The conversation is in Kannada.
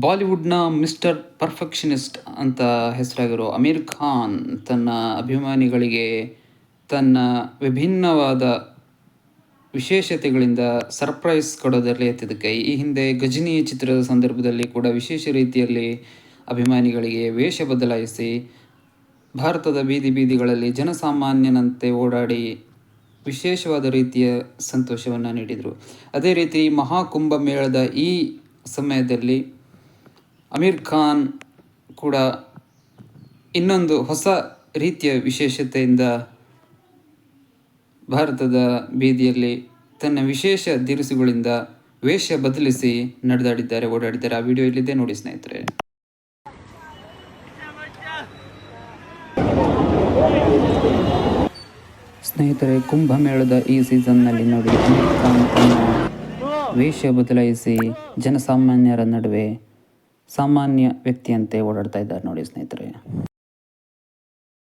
ಬಾಲಿವುಡ್ನ ಮಿಸ್ಟರ್ ಪರ್ಫೆಕ್ಷನಿಸ್ಟ್ ಅಂತ ಹೆಸರಾಗಿರೋ ಅಮೀರ್ ಖಾನ್ ತನ್ನ ಅಭಿಮಾನಿಗಳಿಗೆ ತನ್ನ ವಿಭಿನ್ನವಾದ ವಿಶೇಷತೆಗಳಿಂದ ಸರ್ಪ್ರೈಸ್ ಕೊಡೋದರಲ್ಲಿ ಎತ್ತಿದ ಕೈ ಈ ಹಿಂದೆ ಗಜನಿ ಚಿತ್ರದ ಸಂದರ್ಭದಲ್ಲಿ ಕೂಡ ವಿಶೇಷ ರೀತಿಯಲ್ಲಿ ಅಭಿಮಾನಿಗಳಿಗೆ ವೇಷ ಬದಲಾಯಿಸಿ ಭಾರತದ ಬೀದಿ ಬೀದಿಗಳಲ್ಲಿ ಜನಸಾಮಾನ್ಯನಂತೆ ಓಡಾಡಿ ವಿಶೇಷವಾದ ರೀತಿಯ ಸಂತೋಷವನ್ನು ನೀಡಿದರು. ಅದೇ ರೀತಿ ಮಹಾಕುಂಭ ಮೇಳದ ಈ ಸಮಯದಲ್ಲಿ ಅಮೀರ್ ಖಾನ್ ಕೂಡ ಇನ್ನೊಂದು ಹೊಸ ರೀತಿಯ ವಿಶೇಷತೆಯಿಂದ ಭಾರತದ ಬೀದಿಯಲ್ಲಿ ತನ್ನ ವಿಶೇಷ ದಿರಿಸುಗಳಿಂದ ವೇಷ ಬದಲಿಸಿ ನಡೆದಾಡಿದ್ದಾರೆ, ಓಡಾಡಿದ್ದಾರೆ. ಆ ವಿಡಿಯೋ ಇಲ್ಲಿದೆ. ನೋಡಿ ಸ್ನೇಹಿತರೆ. ಸ್ನೇಹಿತರೆ, ಕುಂಭಮೇಳದ ಈ ಸೀಸನ್ನಲ್ಲಿ ನೋಡಿ ವೇಷ ಬದಲಾಯಿಸಿ ಜನಸಾಮಾನ್ಯರ ನಡುವೆ ಸಾಮಾನ್ಯ ವ್ಯಕ್ತಿಯಂತೆ ಓಡಾಡ್ತಾ ಇದ್ದಾರೆ ನೋಡಿ ಸ್ನೇಹಿತರೆ.